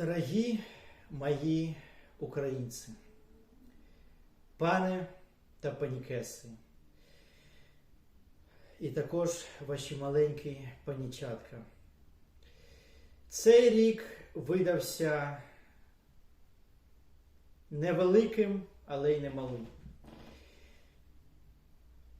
Дорогі мої українці, пане та панікеси, і також ваші маленькі панічатка. Цей рік видався невеликим, але й немалим.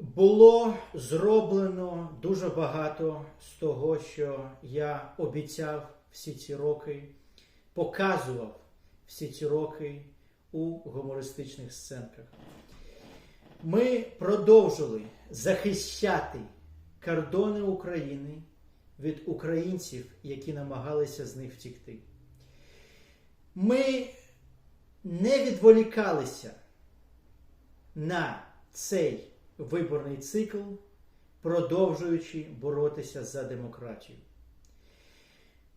Було зроблено дуже багато з того, що я обіцяв всі ці роки, показував всі ці роки у гумористичних сценках. Ми продовжили захищати кордони України від українців, які намагалися з них втікти. Ми не відволікалися на цей виборний цикл, продовжуючи боротися за демократію.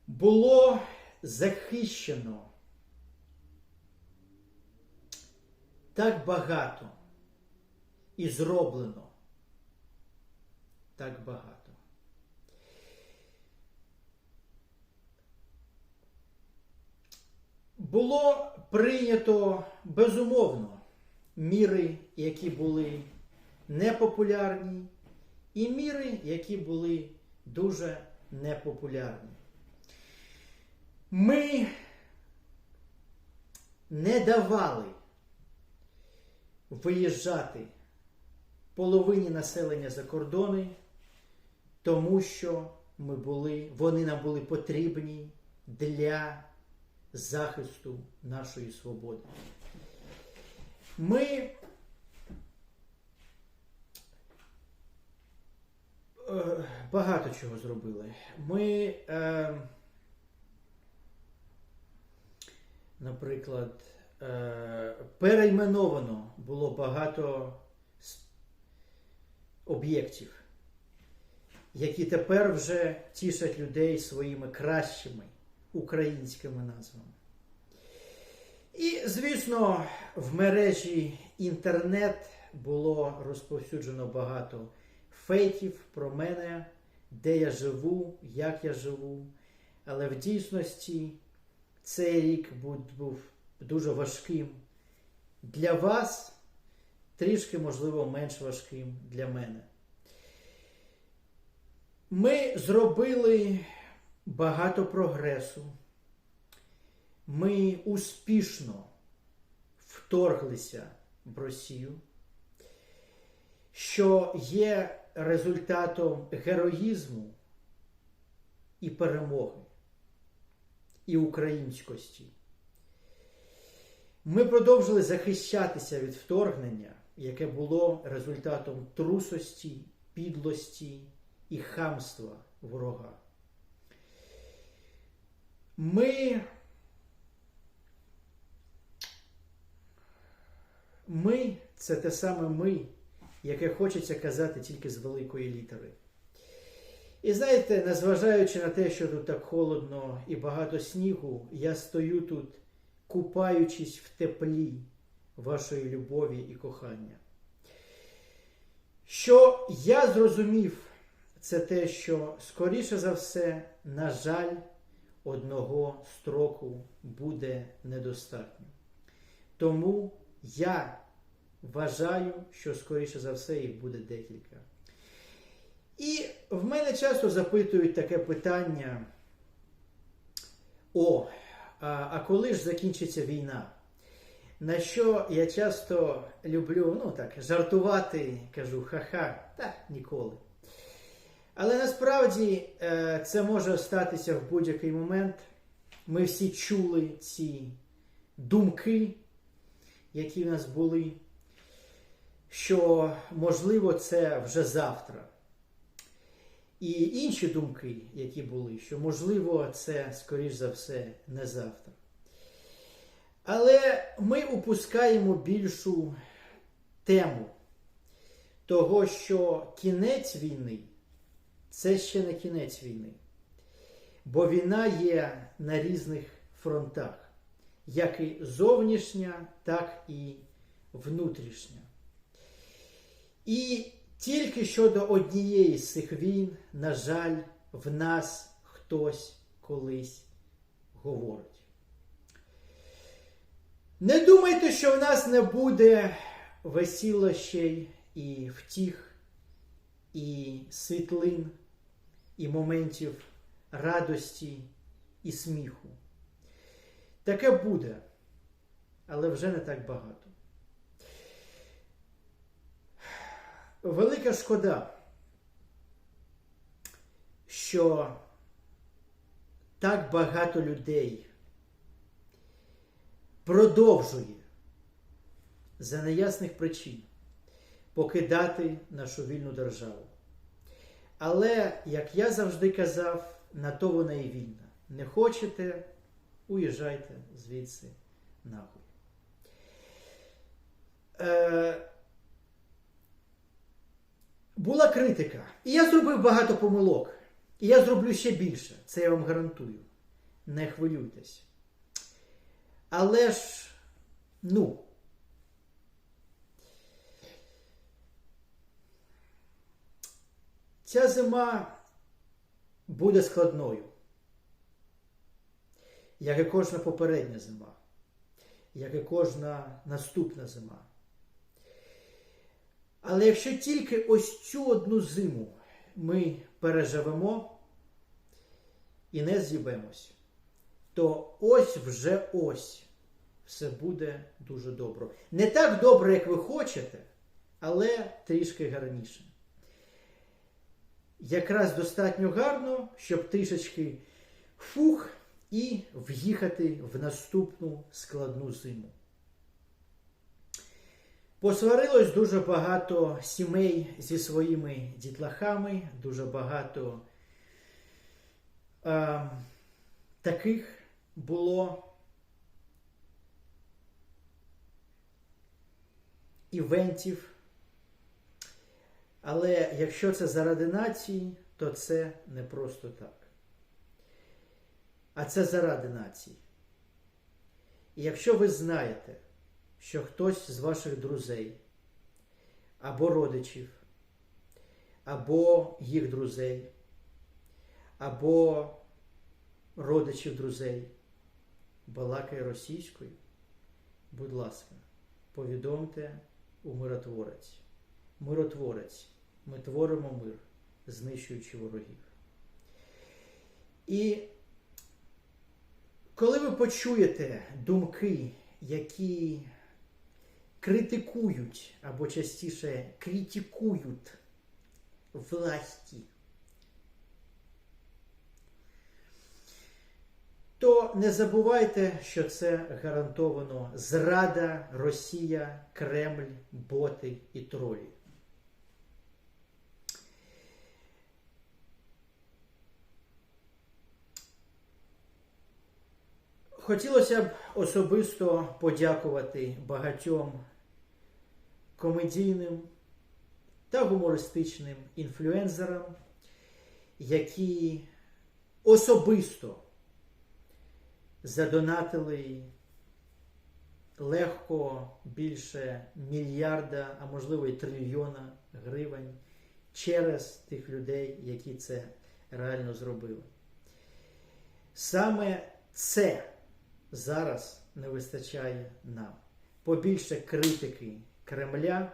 Було захищено так багато і зроблено так багато. Було прийнято безумовно міри, які були непопулярні, і міри, які були дуже непопулярні. Ми не давали виїжджати половині населення за кордони, тому що ми були, вони нам були потрібні для захисту нашої свободи. Ми е, багато чого зробили. Ми, е, наприклад, е, перейменовано було багато об'єктів, які тепер вже тішать людей своїми кращими українськими назвами. І, звісно, в мережі інтернет було розповсюджено багато фейків про мене, де я живу, як я живу. Але в дійсності цей рік був, дуже важким для вас, трішки, можливо, менш важким для мене. Ми зробили багато прогресу. Ми успішно вторглися в Росію, що є результатом героїзму і перемоги, і українськості. Ми продовжили захищатися від вторгнення, яке було результатом трусості, підлості і хамства ворога. Ми Ми це те саме ми, яке хочеться казати тільки з великої літери. І знаєте, незважаючи на те, що тут так холодно і багато снігу, я стою тут, купаючись в теплі вашої любові і кохання. Що я зрозумів, це те, що, скоріше за все, на жаль, одного строку буде недостатньо. Тому я вважаю, що скоріше за все їх буде декілька. І в мене часто запитують таке питання: о, а, коли ж закінчиться війна? На що я часто люблю ну так, жартувати, кажу ха-ха, та ніколи. Але насправді е, це може статися в будь-який момент. Ми всі чули ці думки, які в нас були, що можливо це вже завтра. І інші думки, які були, що можливо це, скоріш за все, не завтра. Але ми упускаємо більшу тему того, що кінець війни це ще не кінець війни. Бо війна є на різних фронтах, як і зовнішня, так і внутрішня. І тільки щодо однієї з цих війн, на жаль, в нас хтось колись говорить. Не думайте, що в нас не буде весілощей і втіх, і світлин, і моментів радості і сміху. Таке буде, але вже не так багато. Велика шкода, що так багато людей продовжує за неясних причин покидати нашу вільну державу. Але, як я завжди казав, на то вона і вільна. Не хочете, уїжджайте звідси нахуй. Е, була критика. І я зробив багато помилок. І я зроблю ще більше. Це я вам гарантую. Не хвилюйтесь. Але ж, ну. Ця зима буде складною, як і кожна попередня зима, як і кожна наступна зима. Але якщо тільки ось цю одну зиму ми переживемо і не з'їбемось, то ось вже ось все буде дуже добре. Не так добре, як ви хочете, але трішки гарніше. Якраз достатньо гарно, щоб трішечки фух і в'їхати в наступну складну зиму. Посварилось дуже багато сімей зі своїми дітлахами, дуже багато е, таких було івентів. Але якщо це заради нації, то це не просто так. А це заради нації. І якщо ви знаєте, що хтось з ваших друзей або родичів, або їх друзей, або родичів друзей балакає російською, будь ласка, повідомте у миротворець. Миротворець. Ми творимо мир, знищуючи ворогів. І коли ви почуєте думки, які критикують або частіше критикують власті, то не забувайте, що це гарантовано зрада, Росія, Кремль, боти і тролі. Хотілося б особисто подякувати багатьом комедійним та гумористичним інфлюенсерам, які особисто задонатили легко більше мільярда, а можливо і трильйона гривень через тих людей, які це реально зробили. Саме це зараз не вистачає нам. Побільше критики Кремля,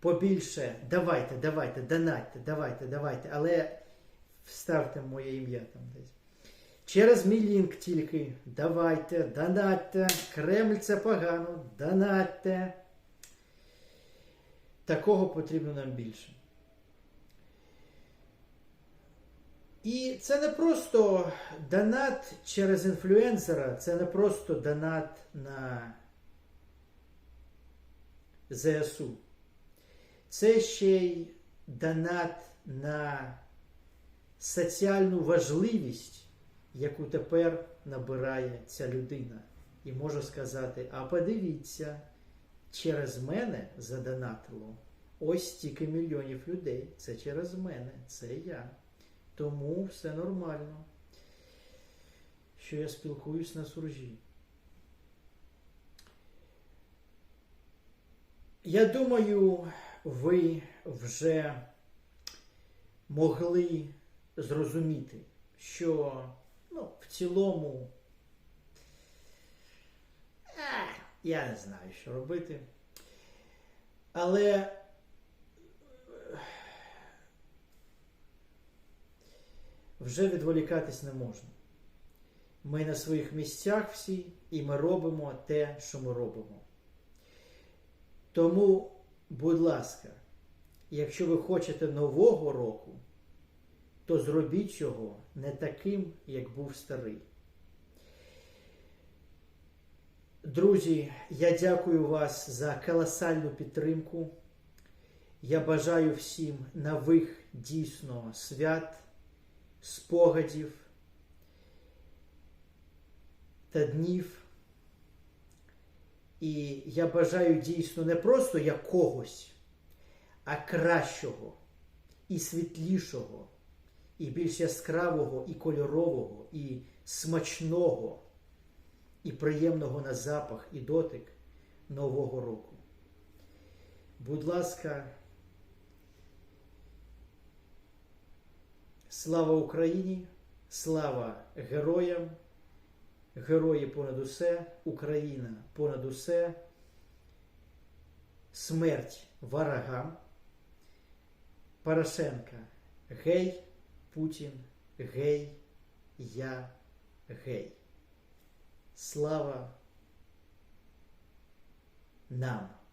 побільше давайте, давайте, донатьте, давайте, давайте, але вставте моє ім'я там десь. Через мій лінк тільки давайте, донатьте, Кремль це погано, донатьте. Такого потрібно нам більше. І це не просто донат через інфлюенсера, це не просто донат на ЗСУ. Це ще й донат на соціальну важливість, яку тепер набирає ця людина. І можу сказати: а подивіться, через мене задонатило ось стільки мільйонів людей. Це через мене, це я. Тому все нормально, що я спілкуюсь на суржі. Я думаю, ви вже могли зрозуміти, що ну, в цілому Я не знаю, що робити. Але е, вже відволікатись не можна. Ми на своїх місцях всі, і ми робимо те, що ми робимо. Тому, будь ласка, якщо ви хочете нового року, то зробіть його не таким, як був старий. Друзі, я дякую вас за колосальну підтримку. Я бажаю всім нових дійсно свят, спогадів та днів. І я бажаю дійсно не просто якогось, а кращого, і світлішого, і більш яскравого, і кольорового, і смачного, і приємного на запах і дотик Нового року. Будь ласка, слава Україні, слава героям! Герої понад усе, Україна понад усе, смерть ворогам, Порошенка гей, Путін. Гей, я. Гей. Слава нам!